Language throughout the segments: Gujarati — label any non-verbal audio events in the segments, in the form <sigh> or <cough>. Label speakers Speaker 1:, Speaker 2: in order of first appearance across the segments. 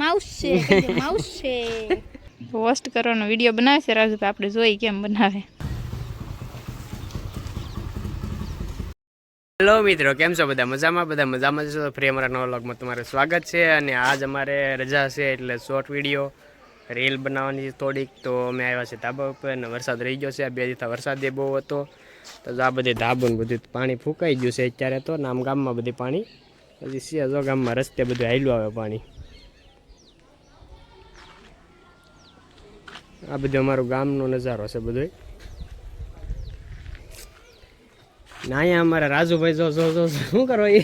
Speaker 1: માઉસ છે માઉસ છે
Speaker 2: હોસ્ટ કરવાનો વીડિયો બનાવે છે રાજુ આપણે જોઈ કેમ બનાવે.
Speaker 3: હેલો મિત્રો કેમ છો બધા? મજામાં? બધા મજામાં જ છો? ફ્રી અમારા નવા વ્લોગમાં તમારું સ્વાગત છે અને આજ અમારે રજા છે એટલે શોર્ટ વીડિયો રીલ બનાવવાની થોડીક. તો અમે આવ્યા છે ધાબા ઉપર અને વરસાદ રહી ગયો છે. આ બે દિવસ વરસાદ એ બહુ હતો. તો આ બધી ધાબુ ને બધું પાણી ફૂંકાઈ ગયું છે અત્યારે તો. નામ ગામમાં બધી પાણી પછી સિયાઝો ગામમાં રસ્તે બધું હાલ્યું આવે પાણી. આ બધું અમારું ગામનો નજારો છે બધો ના અહીંયા અમારા રાજુભાઈ જો જો જો શું કરો એ?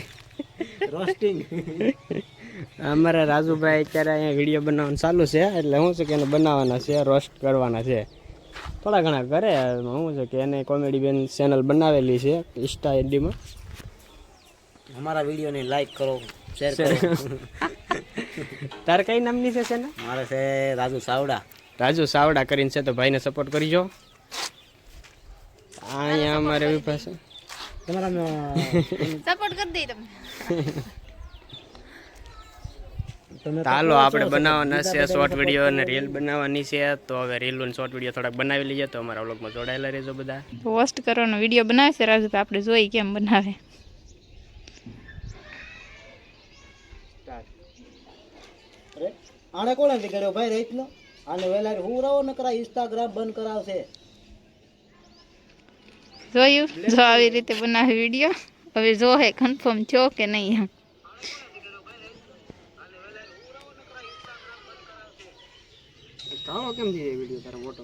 Speaker 3: રોસ્ટિંગ અમારા રાજુભાઈ અત્યારે અહીંયા વીડિયો બનાવવાનું ચાલુ છે એટલે શું છે કે એને બનાવવાના છે રોસ્ટ કરવાના છે. થોડા ઘણા કરે શું છે કે એને કોમેડી બેન ચેનલ બનાવેલી છે ઇન્સ્ટા આઈડીમાં
Speaker 4: અમારા વિડીયોને લાઈક કરો શેર કરો. <laughs>
Speaker 3: તાર કઈ નામની છે ચેનલ
Speaker 4: મારે છે રાજુ સાવડા
Speaker 3: રાજુ સાવડા કરીને છે તો ભાઈને સપોર્ટ કરજો. અહીંયા અમારે એવી પાસે.
Speaker 4: તમારા
Speaker 1: સપોર્ટ કરી દઈ તમે
Speaker 3: હાલો આપણે બનાવવાના છે શોર્ટ વીડિયો અને રીલ બનાવવાની છે. તો હવે રીલ અને શોર્ટ વીડિયો થોડાક બનાવી લઈએ. તો અમારા વ્લોગમાં જોડાયેલા રહેજો બધા.
Speaker 2: હોસ્ટ કરવાનો વીડિયો બનાવે છે. રાજુ આપણે જોઈ કેમ બનાવે.
Speaker 4: આને કોણે કર્યો ભાઈ રેતનો આને વેલા હું રહો ન કરા ઇન્સ્ટાગ્રામ બંધ કરાવશે.
Speaker 2: જોયું? જો આવી રીતે બનાવે વીડિયો હવે જો હે કન્ફર્મ થયો કે નહીં
Speaker 3: કેમ વીડિયો તારો ફોટો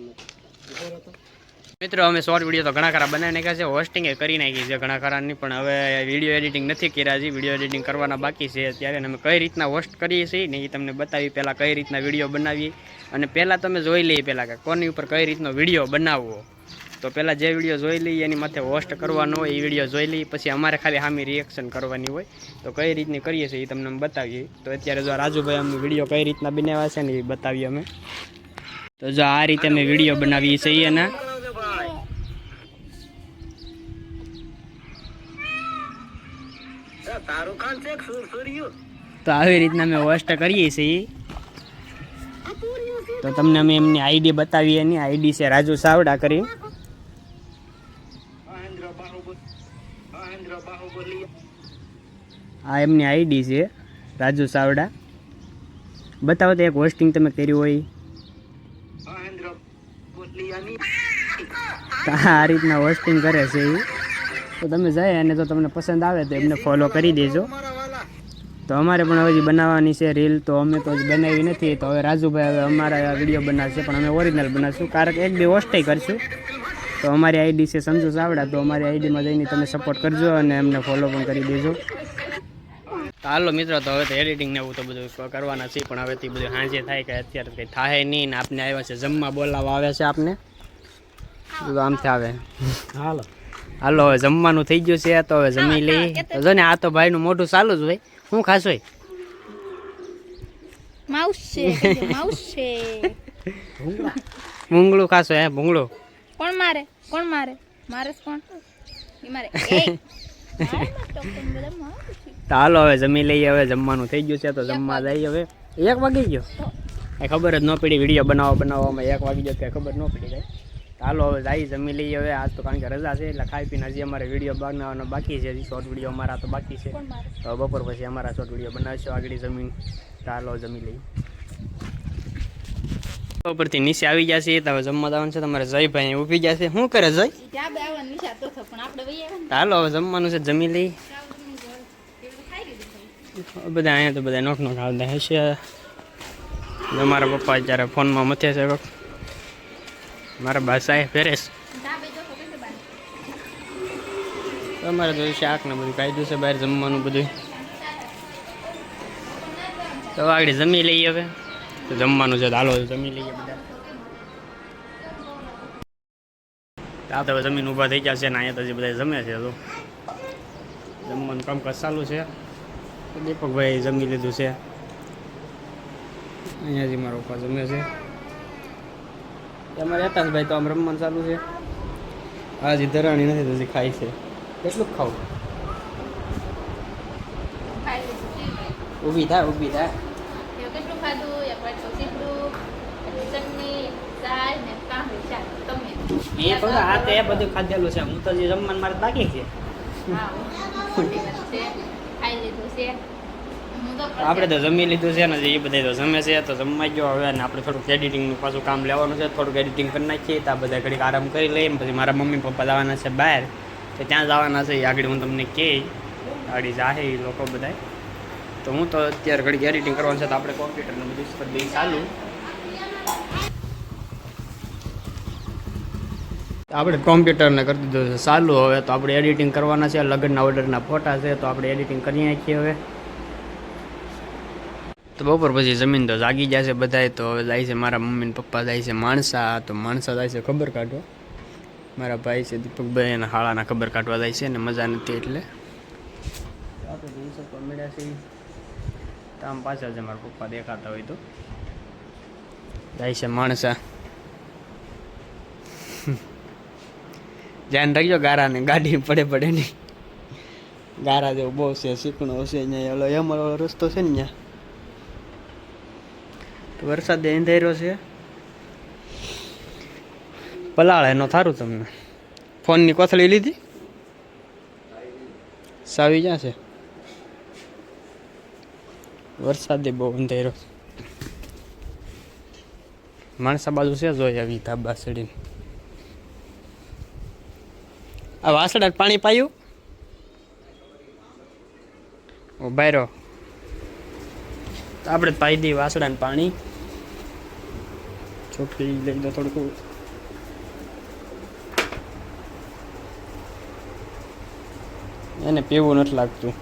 Speaker 3: મિત્રો, અમે શોર્ટ વીડિયો તો ઘણા ખરા બનાવી નાખ્યા છે. હોસ્ટિંગ એ કરી નાખી છે ઘણા ખરાની, પણ હવે વીડિયો એડિટિંગ નથી કર્યા છે વીડિયો એડિટિંગ કરવાના બાકી છે ત્યારે અમે કઈ રીતના હોસ્ટ કરીએ છીએ ને એ તમને બતાવી પહેલાં કઈ રીતના વીડિયો બનાવીએ. અને પહેલાં તમે જોઈ લઈએ પહેલાં કે કોની ઉપર કઈ રીતનો વીડિયો બનાવવો. તો પહેલાં જે વીડિયો જોઈ લઈએ, એની માથે હોસ્ટ કરવાનો હોય, એ વીડિયો જોઈ લઈએ. પછી અમારે ખાલી સામે રિએક્શન કરવાની હોય. તો કઈ રીતની કરીએ છીએ એ તમને બતાવીએ. તો અત્યારે જો રાજુભાઈ અમે વીડિયો કઈ રીતના બનાવ્યા છે ને એ બતાવીએ અમે. તો જો આ રીતે અમે વીડિયો બનાવીએ છીએ એના. તો આવી રીતના અમે હોસ્ટ કરીએ છીએ. તો તમને અમે એમની આઈડી બતાવીએ એની આઈડી છે રાજુ સાવડા કરી આ એમની આઈડી છે રાજુ સાવડા. બતાવો તો એક હોસ્ટિંગ તમે કર્યું હોય. આ રીતના હોસ્ટિંગ કરે છે એ તો તમે જાય અને જો તમને પસંદ આવે તો એમને ફોલો કરી દેજો. તો અમારે પણ હજી બનાવવાની છે રીલ તો અમે તો હજી બનાવી નથી. તો હવે રાજુભાઈ હવે અમારા વીડિયો બનાવશે પણ અમે ઓરિજિનલ બનાવશું. કારણ કે એક બે હોસ્ટે કરશું. તો અમારી આઈડી છે સંજુ ચાવડા તો અમારી આઈડીમાં જઈને તમે સપોર્ટ કરજો અને એમને ફોલો પણ કરી દેજો. તો હાલો મિત્રો તો હવે તો એડિટિંગ ને એવું તો બધું કરવાના છે પણ હવે તે બધું હાંજે થાય કે અત્યારે કંઈ થાય નહીં ને આપને આવ્યા છે જમવા બોલાવવા આવે છે આપને. તો આમથી આવે.
Speaker 4: હાલો.
Speaker 3: હાલો હવે જમવાનું થઈ ગયું છે તો હવે જમી લઈ તો જો ને આ તો ભાઈનું મોઢું ચાલુ જ હોય. શું હોય
Speaker 1: માઉસ છે માઉસ છે
Speaker 3: ભૂંગળું ખાશો હે ભૂંગળું?
Speaker 1: કોણ મારે? કોણ મારે? મારે કોણ? મારે. <laughs>
Speaker 3: તો હાલો હવે જમી લઈએ હવે જમવાનું થઈ ગયું છે તો જમવા જઈએ હવે. એક વાગી ગયો? એ ખબર જ ન પડી વીડિયો બનાવવા બનાવવામાં એક વાગી ગયો કે ખબર ન પડી જાય હાલો હવે જાય જમી લઈએ હવે. આજ તો કારણ કે રજા છે એટલે ખાઈ પીને હજી અમારે વીડિયો બનાવવાનો બાકી છે. હજી શોર્ટ વીડિયો અમારા તો બાકી છે. તો બપોર પછી અમારા શોર્ટ વીડિયો બનાવીશું આગળ જમીન. ચાલો હાલો જમી લઈએ. ઉપરથી નીચે આવી ગયા તો હવે જમવા જવાનું છે. તમારે જયભાઈ ઊભી છે. શું કરે જય? હાલો હવે જમવાનું છે. જમી લઈ બધા અહીંયા તો બધા નોખ નોખ આવતા હશે. તમારા મારા પપ્પા અત્યારે ફોનમાં મથે છે. મારા બાસા એ ફેરેશ? અમારે તો શાક ને બધું કાઢ્યું છે બહાર જમવાનું બધું. તો આગળ જમી લઈએ હવે. તો જમવાનું છે હાલો જમી લઈએ બધા. આ તો જમીન ઊભા થઈ ગયા છે ને અહીંયા તો હજી બધા જમે છે તો. જમવાનું કામકાજ ચાલુ છે. દીપકભાઈ જમી લીધું છે. અહીંયાથી મારો પપ્પા જમે છે. અમારે ભાઈ તો આમ રમવાનું ચાલુ છે. આજે ધરાણી નથી તો હજી ખાય છે. કેટલું ખાવું? ઊભી થાય ઊભી થાય એ તો આ તો બધું ખાધેલું છે. હું તો જે જમવાનું મારે બાકી છે.
Speaker 1: હા ખાઈ લીધું
Speaker 3: આપણે તો જમી લીધું છે ને એ બધા તો જમે છે, તો જમવા ગયો હવે ને આપણે થોડુંક એડિટિંગનું પાછું કામ લેવાનું છે, થોડુંક એડિટિંગ કરી નાખીએ, તો આ બધા ઘડીક આરામ કરી લઈએ પછી મારા મમ્મી પપ્પા જવાના છે બહાર, તો ત્યાં જવાના છે, એ આગળ હું તમને કહે આગળ જાહે એ લોકો બધા તો હું તો અત્યારે ઘડીક એડિટિંગ કરવાનું છે, તો આપણે કોમ્પ્યુટરને બધું કરી દઈએ ચાલુ. આપણે કોમ્પ્યુટરને કરી દીધું છે, ચાલુ હવે, તો આપણે એડિટિંગ કરવાના છે, લગ્નના ઓર્ડરના ફોટા છે, તો આપણે એડિટિંગ કરી નાખીએ હવે. તો બપોર પછી જમીન તો જાગી જાય છે બધાય, તો હવે જાય છે મારા મમ્મી ને પપ્પા, જાય છે માણસા, તો માણસા જાય છે ખબર કાઢવા. મારા ભાઈ છે, દીપકભાઈ અને હાળાના ખબર કાઢવા જાય છે ને મજા નથી એટલે. આમ પાછળ છે મારા પપ્પા દેખાતા હોય તો. જાય છે માણસા. ધ્યાન રાખજો ગારાને, ગાડી પડે પડે નહીં. ગારા જેવું બહુ છે, શીખણો હશે અહીંયા યમલ રસ્તો છે ને ત્યાં. વરસાદ એંધાર્યો છે. પલાળ એનો થારું તમને. ફોનની કોથળી લીધી? સાવી ક્યાં છે? વરસાદે બહુ અંધેરો માણસા બાજુ છે જોઈ આવી ધાબા સડીને આ વાસડા પાણી પાયું? ઓ, બાયરો. આપણે પાઈ દઈએ વાસડાને પાણી. ચોખ્ખી લઈ દો થોડુંક એને પીવું નથી લાગતું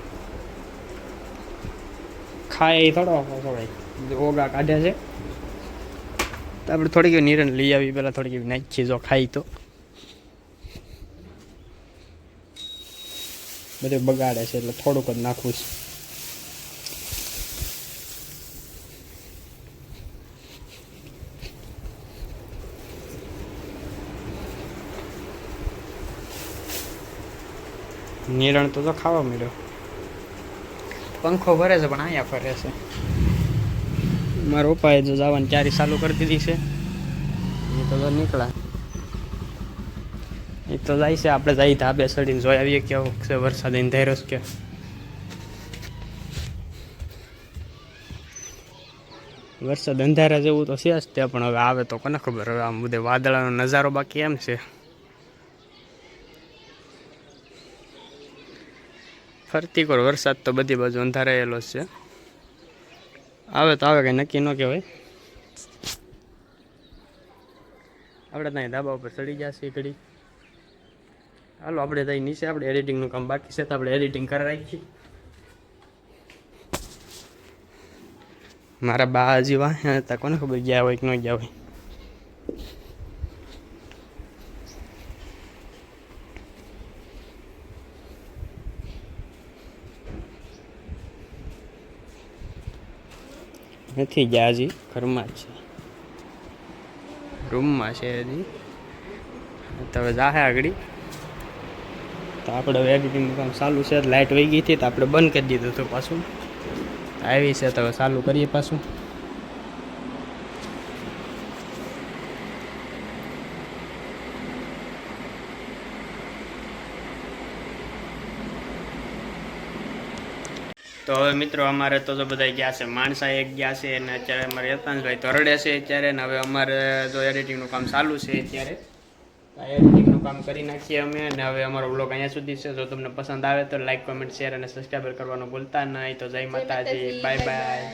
Speaker 3: ખાય એ થોડો થોડાય ઓગા કાઢ્યા છે તો આપણે થોડીક નિરણ લઈ આવી પહેલાં થોડીક નાખીએ જો ખાઈ તો બધું બગાડે છે એટલે થોડુંક જ નાખવું છે. નિરણ તો તો ખાવા મળ્યો. પંખો ભરે છે, પણ અહીંયા ફરે છે. મારા પપ્પાએ જો જવાની ક્યારે ચાલુ કરી દીધી છે. એ તો નીકળ્યા એ તો જાય છે, આપણે જઈ ધાબે ચડીને જોઈ આવીએ કેવો છે વરસાદ એને છે કે. વરસાદ અંધારા જેવું તો છે જ તે પણ હવે આવે તો કોને ખબર? હવે આમ બધે વાદળાનો નજારો બાકી એમ છે. ફરતી કરો વરસાદ તો બધી બાજુ અંધારાયેલો છે. આવે તો આવે, કંઈ નક્કી ન કહેવાય. આપણે ત્યાં ધાબા ઉપર ચડી જશે ઘડી હાલો, આપણે ત્યાં નીચે આપણે એડિટિંગનું કામ બાકી છે તો આપણે એડિટિંગ કરી રાખીએ. મારા બા હજી વાંચ્યા હતા, કોને ખબર ગયા હોય કે ન ગયા હોય. નથી ગયા હજી ઘરમાં જ છે. રૂમમાં છે હજી. તમે હવે જાહે આગળ. તો આપણે હવે એડિટિંગનું કામ ચાલુ છે લાઇટ વહી ગઈ હતી તો આપણે બંધ કરી દીધું હતું પાછું. આવી છે તો ચાલુ કરીએ પાછું. તો હવે મિત્રો અમારે તો જો બધા ગયા છે માણસા એક ગયા છે અને અત્યારે અમારે યતાંશભાઈ તો રડે છે અત્યારે ને હવે અમારે જો એડિટિંગનું કામ ચાલુ છે અત્યારે. એડિટિંગનું કામ કરી નાખીએ અમે અને હવે અમારો બ્લોગ અહીંયા સુધી છે. જો તમને પસંદ આવે તો લાઈક કોમેન્ટ શેર અને સબસ્ક્રાઈબર કરવાનું ભૂલતા નહીં. તો જય માતાજી. Bye bye